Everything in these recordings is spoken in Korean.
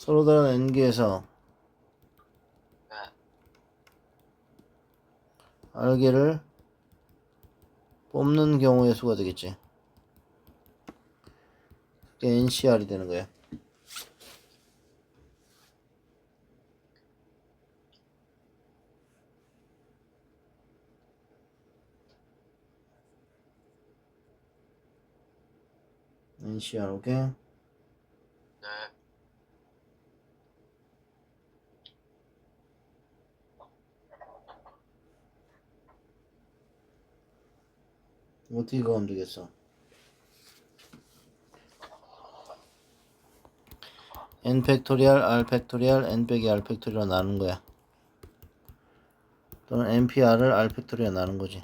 서로 다른 n개에서 네. 알개를 뽑는 경우의 수가 되겠지. 그게 NCR이 되는 거야. NCR, 오케이? 네. 어떻게 가면 되겠어? n 팩토리얼 r 팩토리얼 n 빼기 r 팩토리얼 나눈 거야. 또는 npr을 r 팩토리얼 나눈 거지.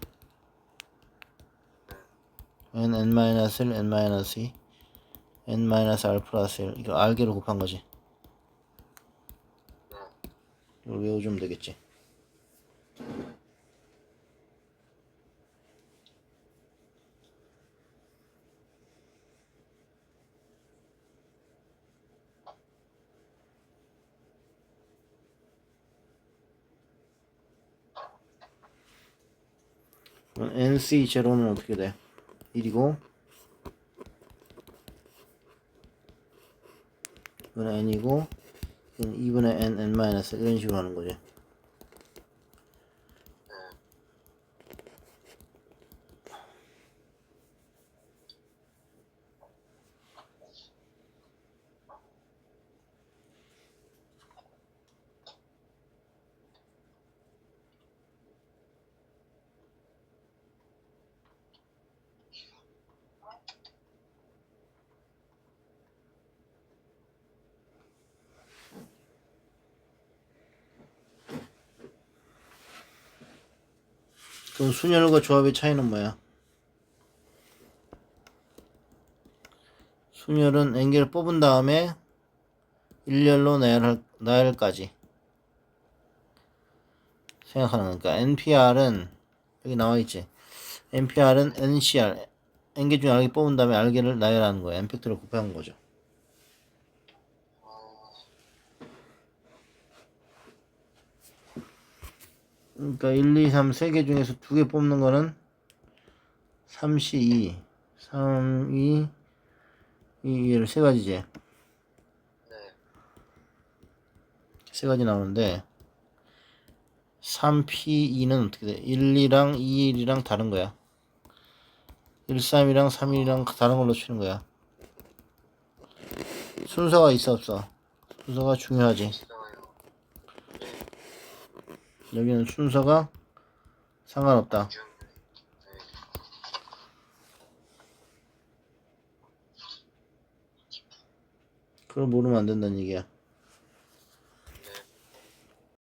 n n 마이너스 1 n 마이너스 2 n 마이너스 r 플러스 1 이거 r개로 곱한 거지. 이걸 외워주면 되겠지. NC 제로는 어떻게 돼? 1이고 이건 N이고 이건 2분의 N, N 마이너스 이런 식으로 하는 거지 그럼 순열과 조합의 차이는 뭐야? 순열은 N개를 뽑은 다음에 일렬로 나열, 나열까지 생각하는 거니까 NPR은 여기 나와 있지. NPR은 NCR N개 중에 R개 뽑은 다음에 R개를 나열하는 거야. N팩트를 곱하는 거죠. 그러니까 1, 2, 3, 3개 중에서 두 개 뽑는 거는 3C 2, 3, 2, 2, 얘를 세 가지지. 네. 세 가지 나오는데 3P2는 어떻게 돼? 1, 2랑 2, 1이랑 다른 거야. 1, 3이랑 3, 1이랑 다른 걸로 치는 거야. 순서가 있어 없어? 순서가 중요하지. 여기는 순서가 상관없다. 그걸 모르면 안 된다는 얘기야.